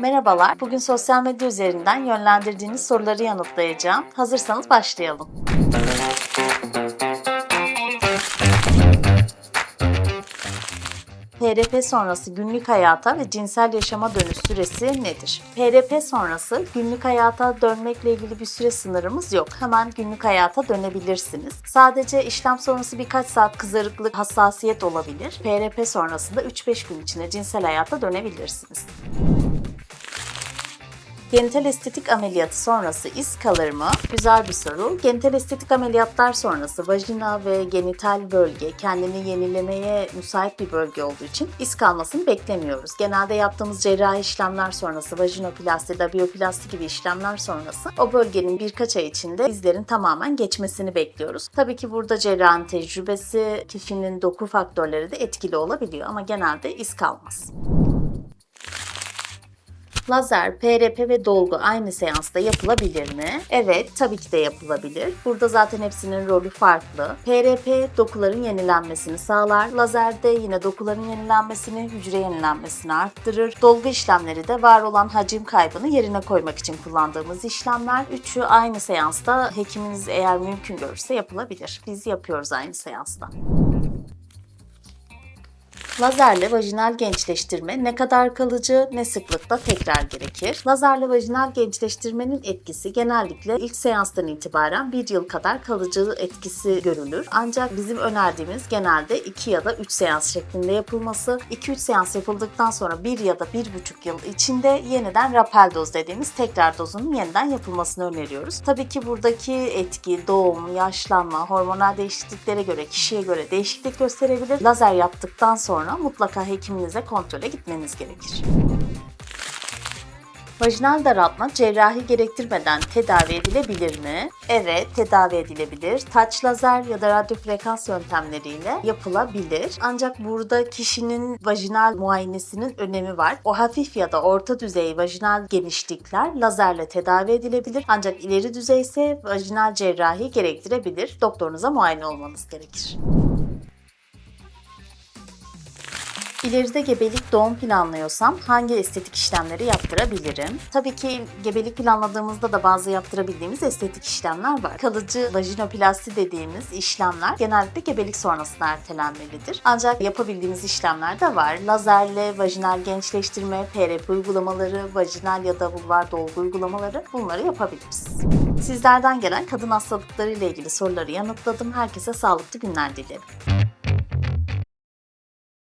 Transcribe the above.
Merhabalar. Bugün sosyal medya üzerinden yönlendirdiğiniz soruları yanıtlayacağım. Hazırsanız başlayalım. PRP sonrası günlük hayata ve cinsel yaşama dönüş süresi nedir? PRP sonrası günlük hayata dönmekle ilgili bir süre sınırımız yok. Hemen günlük hayata dönebilirsiniz. Sadece işlem sonrası birkaç saat kızarıklık, hassasiyet olabilir. PRP sonrasında 3-5 gün içinde cinsel hayata dönebilirsiniz. Genital estetik ameliyatı sonrası iz kalır mı? Güzel bir soru. Genital estetik ameliyatlar sonrası vajina ve genital bölge kendini yenilemeye müsait bir bölge olduğu için iz kalmasını beklemiyoruz. Genelde yaptığımız cerrahi işlemler sonrası vajinoplasti, labioplasti gibi işlemler sonrası o bölgenin birkaç ay içinde izlerin tamamen geçmesini bekliyoruz. Tabii ki burada cerrahın tecrübesi, kişinin doku faktörleri de etkili olabiliyor ama genelde iz kalmaz. Lazer, PRP ve dolgu aynı seansta yapılabilir mi? Evet, tabii ki de yapılabilir. Burada zaten hepsinin rolü farklı. PRP dokuların yenilenmesini sağlar. Lazerde yine dokuların yenilenmesini, hücre yenilenmesini arttırır. Dolgu işlemleri de var olan hacim kaybını yerine koymak için kullandığımız işlemler. Üçü aynı seansta hekiminiz eğer mümkün görürse yapılabilir. Biz yapıyoruz aynı seansta. Lazerle vajinal gençleştirme ne kadar kalıcı, ne sıklıkta tekrar gerekir? Lazerle vajinal gençleştirmenin etkisi genellikle ilk seanstan itibaren bir yıl kadar kalıcı etkisi görülür. Ancak bizim önerdiğimiz genelde 2 ya da 3 seans şeklinde yapılması. 2-3 seans yapıldıktan sonra 1 ya da 1,5 yıl içinde yeniden rapel doz dediğimiz tekrar dozunun yeniden yapılmasını öneriyoruz. Tabii ki buradaki etki doğum, yaşlanma, hormonal değişikliklere göre, kişiye göre değişiklik gösterebilir. Lazer yaptıktan sonra mutlaka hekiminize kontrole gitmeniz gerekir. Vajinal daraltma cerrahi gerektirmeden tedavi edilebilir mi? Evet, tedavi edilebilir. Taç lazer ya da radyo yöntemleriyle yapılabilir. Ancak burada kişinin vajinal muayenesinin önemi var. O hafif ya da orta düzey vajinal genişlikler lazerle tedavi edilebilir. Ancak ileri düzey ise vajinal cerrahi gerektirebilir. Doktorunuza muayene olmanız gerekir. İleride gebelik doğum planlıyorsam hangi estetik işlemleri yaptırabilirim? Tabii ki gebelik planladığımızda da bazı yaptırabildiğimiz estetik işlemler var. Kalıcı vajinoplasti dediğimiz işlemler genellikle gebelik sonrasında ertelenmelidir. Ancak yapabildiğimiz işlemler de var. Lazerle vajinal gençleştirme, PRP uygulamaları, vajinal ya da vulvar dolgu uygulamaları bunları yapabiliriz. Sizlerden gelen kadın hastalıkları ile ilgili soruları yanıtladım. Herkese sağlıklı günler dilerim.